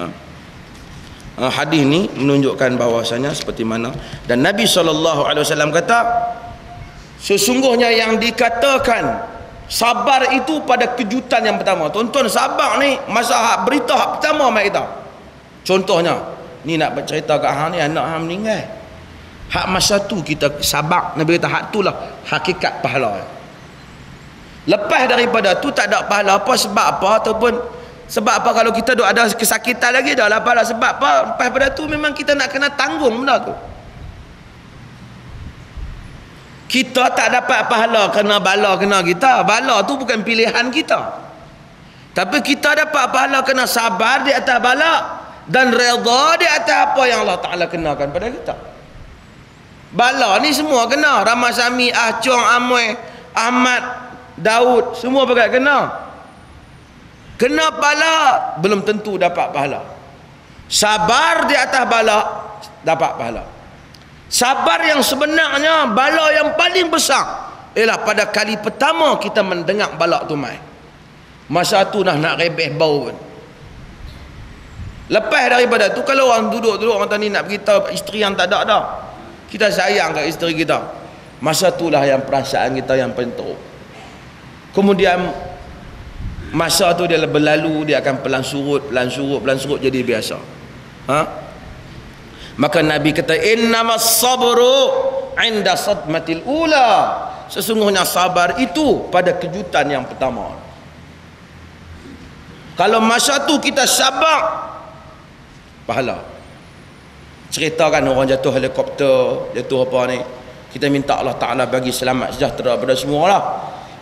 ha. Ha, hadis ni menunjukkan bahawasanya seperti mana. Dan Nabi SAW kata sesungguhnya yang dikatakan sabar itu pada kejutan yang pertama. Tuan-tuan sabar ni masa berita hak pertama mai kita. Contohnya ni nak bercerita kat hang ni anak hang meninggal. Hak masa tu kita sabar. Nabi kata hak tu lah hakikat pahala. Lepas daripada tu tak ada pahala apa sebab apa ataupun sebab apa kalau kita duk ada kesakitan lagi dah lah. Pahala sebab apa? Lepas pada tu memang kita nak kena tanggung benda tu. Kita tak dapat pahala kena bala kena kita. Bala tu bukan pilihan kita. Tapi kita dapat pahala kena sabar di atas bala dan redha di atas apa yang Allah Ta'ala kenakan pada kita. Bala ni semua kena. Ramasami, Ahcong, Amoy Ahmad Daud semua pakai kena kena bala belum tentu dapat pahala. Sabar di atas bala dapat pahala. Sabar yang sebenarnya bala yang paling besar ialah pada kali pertama kita mendengar bala tu mai. Masa tu dah nak rebeh bau pun. Lepas daripada tu kalau orang duduk-duduk orang ni nak beritahu isteri yang tak ada dah kita sayang kat isteri kita. Masa itulah yang perasaan kita yang paling teruk. Kemudian masa tu dia berlalu dia akan pelan surut pelan surut pelan surut jadi biasa. Ha? Maka nabi kata innamas sabru inda sadmatil ula. Sesungguhnya sabar itu pada kejutan yang pertama. Kalau masa tu kita sabar pahala. Ceritakan orang jatuh helikopter jatuh apa ni kita minta Allah Ta'ala bagi selamat sejahtera pada semua lah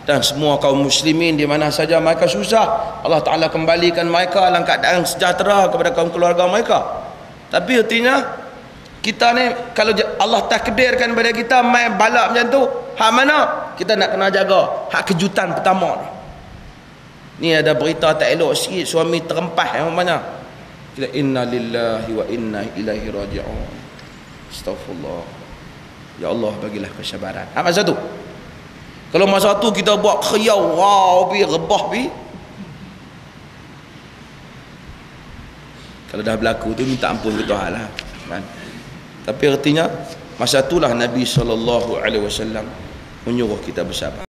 dan semua kaum muslimin di mana saja mereka susah Allah Ta'ala kembalikan mereka dalam keadaan sejahtera kepada kaum keluarga mereka. Tapi artinya kita ni kalau Allah takdirkan kepada kita main balak macam tu hak mana? Kita nak kena jaga hak kejutan pertama ni. Ni ada berita tak elok sikit suami terempah yang mana? Kita inna lillahi wa inna ilaihi raji'un. Astagfirullah ya Allah bagilah kesabaran. Apa satu kalau masa tu kita buat khiyau wow bi rebah bi. Kalau dah berlaku tu minta ampun ke Tuhan lah. Kan? Tapi artinya masa itulah Nabi wasallam menyuruh kita bersabar